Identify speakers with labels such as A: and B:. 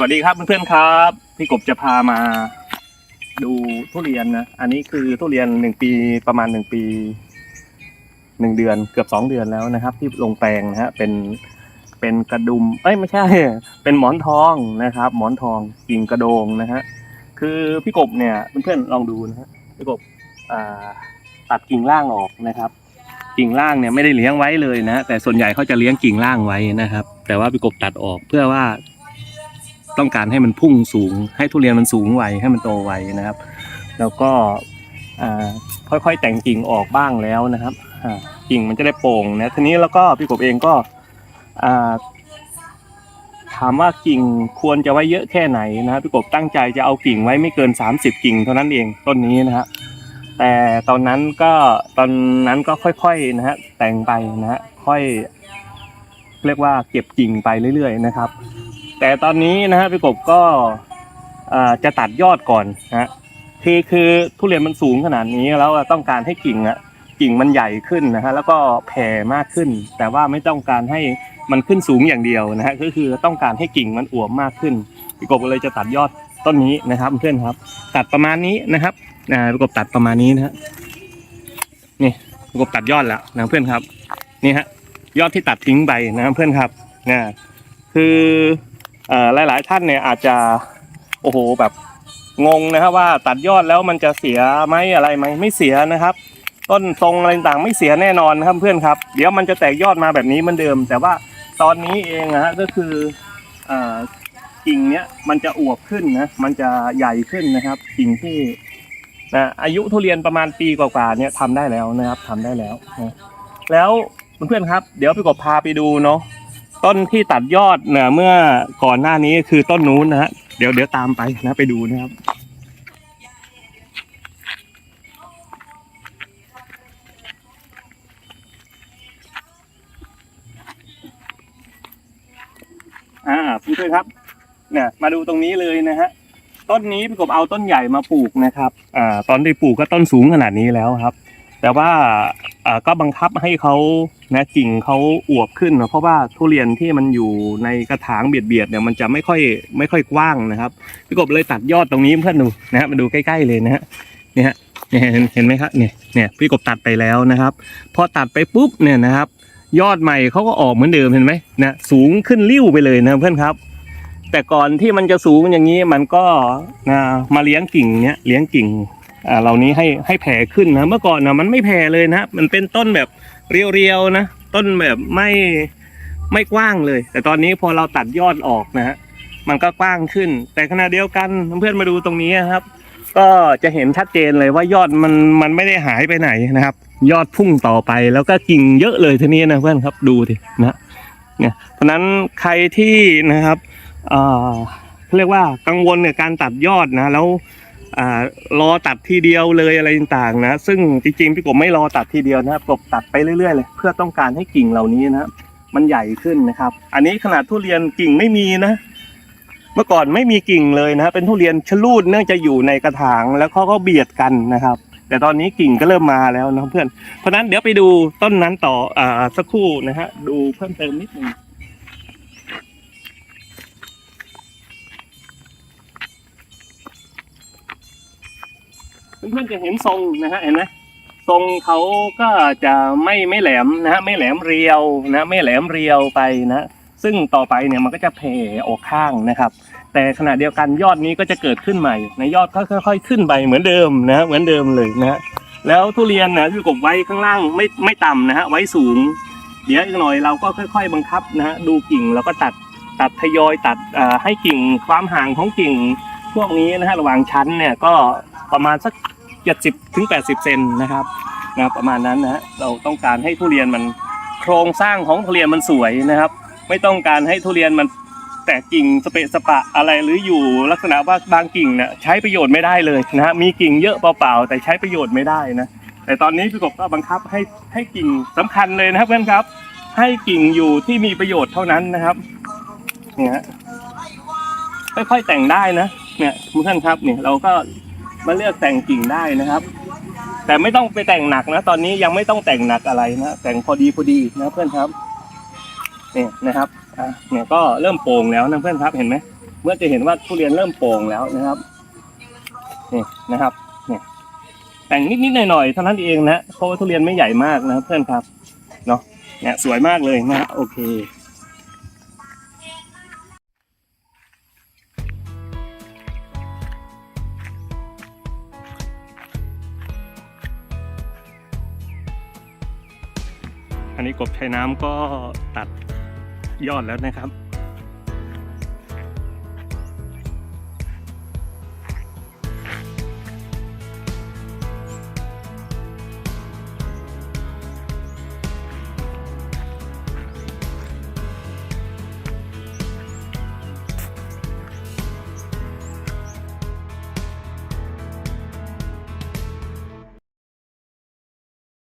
A: สวัสดีครับเพื่อนๆครับ พี่กบจะพามาดูทุเรียนนะ อันนี้คือทุเรียนหนึ่งปีประมาณหนึ่งปีหนึ่งเดือนเกือบสองเดือนแล้วนะครับ ที่ลงแปลงนะฮะเป็นเป็นกระดุมเอ้ยไม่ใช่ เป็นหมอนทองนะครับ หมอนทองกิ่งกระโดงนะฮะคือพี่กบเนี่ยเพื่อนๆลองดูนะฮะพี่กบอ่าตัดกิ่งล่างออกนะครับกิ่งล่างเนี่ยไม่ได้เลี้ยงไว้เลยนะแต่ส่วนใหญ่เขาจะเลี้ยงกิ่งล่างไว้นะครับ แต่ว่าพี่กบตัดออกเพื่อว่า ต้องการให้มันพุ่งสูง ให้ทุเรียนมันสูงไวให้มันโตไวนะครับ แล้วก็ค่อยๆแต่งกิ่งออกบ้างแล้วนะครับกิ่งมันจะได้โป่งนะทีนี้แล้วก็พี่กบเองก็ถามว่ากิ่งควรจะไว้เยอะแค่ไหนนะครับพี่กบตั้งใจจะเอากิ่งไว้ไม่เกิน 30 กิ่งเท่านั้นเองต้นนี้นะฮะแต่ตอนนั้นก็ตอนนั้นก็ค่อยๆนะฮะแต่งไปนะฮะค่อย เรียกว่าเก็บกิ่งไปเรื่อยๆนะครับ แต่ตอนนี้นะฮะพี่กบก็จะตัดยอดก่อนนะคือคือทุเรียนมันสูงขนาดนี้แล้วต้องการให้กิ่งอะกิ่งมันใหญ่ขึ้นนะฮะแล้วก็แผ่มากขึ้น แต่ว่าไม่ต้องการให้มันขึ้นสูงอย่างเดียวนะฮะก็คือต้องการให้กิ่งมันอวบมากขึ้นพี่กบก็เลยจะตัดยอดต้นนี้นะครับเพื่อนครับ ตัดประมาณนี้นะครับอ่าพี่กบตัดประมาณนี้นะฮะนี่พี่กบตัดยอดแล้วนะเพื่อนครับนี่ฮะยอดที่ตัดทิ้งไปนะเพื่อนครับนะคือ หลาย ๆ ท่านเนี่ยอาจจะโอ้โหแบบงงนะครับว่าตัดยอดแล้วมันจะเสียไหมอะไรไหมไม่เสียนะครับ ต้นทรงอะไรต่างไม่เสียแน่นอนครับเพื่อนครับ เดี๋ยวมันจะแตกยอดมาแบบนี้เหมือนเดิม แต่ว่าตอนนี้เองนะฮะก็คือกิ่งเนี้ยมันจะอวบขึ้นนะมันจะใหญ่ขึ้นนะครับ กิ่งที่นะอายุทุเรียนประมาณปีกว่าๆเนี่ยทำได้แล้วนะครับทำได้แล้วนะแล้วเพื่อนครับ เดี๋ยวพี่กบพาไปดูเนาะ ต้นที่ตัดยอดเนี่ยเมื่อก่อนหน้านี้คือต้นนู้นนะฮะเดี๋ยวเดี๋ยวตามไปนะไปดูนะครับ อ่าเพื่อนๆครับ เนี่ย มาดูตรงนี้เลยนะฮะต้นนี้พี่กบเอาต้นใหญ่มาปลูกนะครับ อ่า ตอนที่ปลูกก็ต้นสูงขนาดนี้แล้วครับ แต่ว่า ก็บังคับให้เขานะกิ่งเขาอวบขึ้นนะเพราะว่าทุเรียนที่มันอยู่ในกระถางเบียดๆเนี่ยมันจะไม่ค่อยไม่ค่อยกว้างนะครับพี่กบเลยตัดยอดตรงนี้เพื่อนดูนะฮะมาดูใกล้ๆเลยนะฮะเนี่ยฮะเนี่ยเห็นเห็นไหมครับเนี่ยเนี่ยพี่กบตัดไปแล้วนะครับ พอตัดไปปุ๊บเนี่ยนะครับ ยอดใหม่เขาก็ออกเหมือนเดิมเห็นไหมนะสูงขึ้นริ้วไปเลยนะเพื่อนครับ แต่ก่อนที่มันจะสูงอย่างนี้มันก็นะมาเลี้ยงกิ่งเนี้ยเลี้ยงกิ่ง อ่าเหล่านี้ให้ให้แผ่ขึ้นนะ เมื่อก่อนนะมันไม่แผ่เลยนะ มันเป็นต้นแบบเรียวๆนะ ต้นแบบไม่ไม่กว้างเลย แต่ตอนนี้พอเราตัดยอดออกนะฮะมันก็กว้างขึ้น แต่ขณะเดียวกันเพื่อนมาดูตรงนี้ครับ ก็จะเห็นชัดเจนเลยว่ายอดมันมันไม่ได้หายไปไหนนะครับ ยอดพุ่งต่อไปแล้วก็กิ่งเยอะเลยทีนี้นะเพื่อนครับดูดินะเนี่ยเพราะนั้นใครที่นะครับเอ่อเขาเรียกว่ากังวลในการตัดยอดนะแล้ว รอตัดทีเดียวเลยอะไรต่างๆนะ ซึ่งจริงๆพี่กบไม่รอตัดทีเดียวนะครับกบตัดไปเรื่อยๆเลยเพื่อต้องการให้กิ่งเหล่านี้นะครับมันใหญ่ขึ้นนะครับ อันนี้ขนาดทุเรียนกิ่งไม่มีนะ เมื่อก่อนไม่มีกิ่งเลยนะเป็นทุเรียนชะลูดเนื่องจะอยู่ในกระถางแล้วเขาก็เบียดกันนะครับ แต่ตอนนี้กิ่งก็เริ่มมาแล้วนะเพื่อน เพราะนั้นเดี๋ยวไปดูต้นนั้นต่ออ่าสักครู่นะฮะดูเพิ่มเติมนิดนึง เพื่อนๆจะเห็นทรงนะฮะเห็นไหมทรงเขาก็จะไม่ไม่แหลมนะฮะไม่แหลมเรียวนะไม่แหลมเรียวไปนะซึ่งต่อไปเนี่ยมันก็จะแผ่ออกข้างนะครับ แต่ขณะเดียวกันยอดนี้ก็จะเกิดขึ้นใหม่ในยอดก็ค่อยๆขึ้นไปเหมือนเดิมนะเหมือนเดิมเลยนะฮะแล้วทุเรียนนะคือกบไว้ข้างล่างไม่ไม่ต่ำนะฮะไว้สูง เดี๋ยวอีกหน่อยเราก็ค่อย ๆ บังคับนะฮะดูกิ่งแล้วก็ตัดตัดทยอยตัดให้กิ่งความห่างของกิ่งพวกนี้นะฮะระหว่างชั้นเนี่ยก็ประมาณสัก 70ถึง80 เซนนะครับนะประมาณนั้นนะฮะเราต้องการให้ทุเรียนมันโครงสร้างของทุเรียนมันสวยนะครับ ไม่ต้องการให้ทุเรียนมันแตกกิ่งสเปะสปะอะไรหรืออยู่ลักษณะว่าบางกิ่งเนี่ยใช้ประโยชน์ไม่ได้เลยนะฮะมีกิ่งเยอะเปล่าๆแต่ใช้ประโยชน์ไม่ได้นะแต่ตอนนี้พี่กบก็บังคับให้ให้กิ่งสำคัญเลยนะครับเพื่อนครับ ให้กิ่งอยู่ที่มีประโยชน์เท่านั้นนะครับเนี่ยค่อยๆแต่งได้นะเนี่ยเพื่อนครับเนี่ยเราก็ มาเลือกแต่งกิ่งได้นะครับ แต่ไม่ต้องไปแต่งหนักนะ ตอนนี้ยังไม่ต้องแต่งหนักอะไรนะแต่งพอดีพอดีนะเพื่อนครับเนี่ยนะครับอะเนี่ยก็เริ่มโป่งแล้วนะเพื่อนครับเห็นไหมเมื่อจะเห็นว่าทุเรียนเริ่มโป่งแล้วนะครับนี่นะครับเนี่ยแต่งนิดๆหน่อยๆเท่านั้นเองนะเพราะว่าทุเรียนไม่ใหญ่มากนะเพื่อนครับเนาะเนี่ยสวยมากเลยนะโอเค อันนี้กบชายน้ำก็ตัดยอดแล้วนะครับ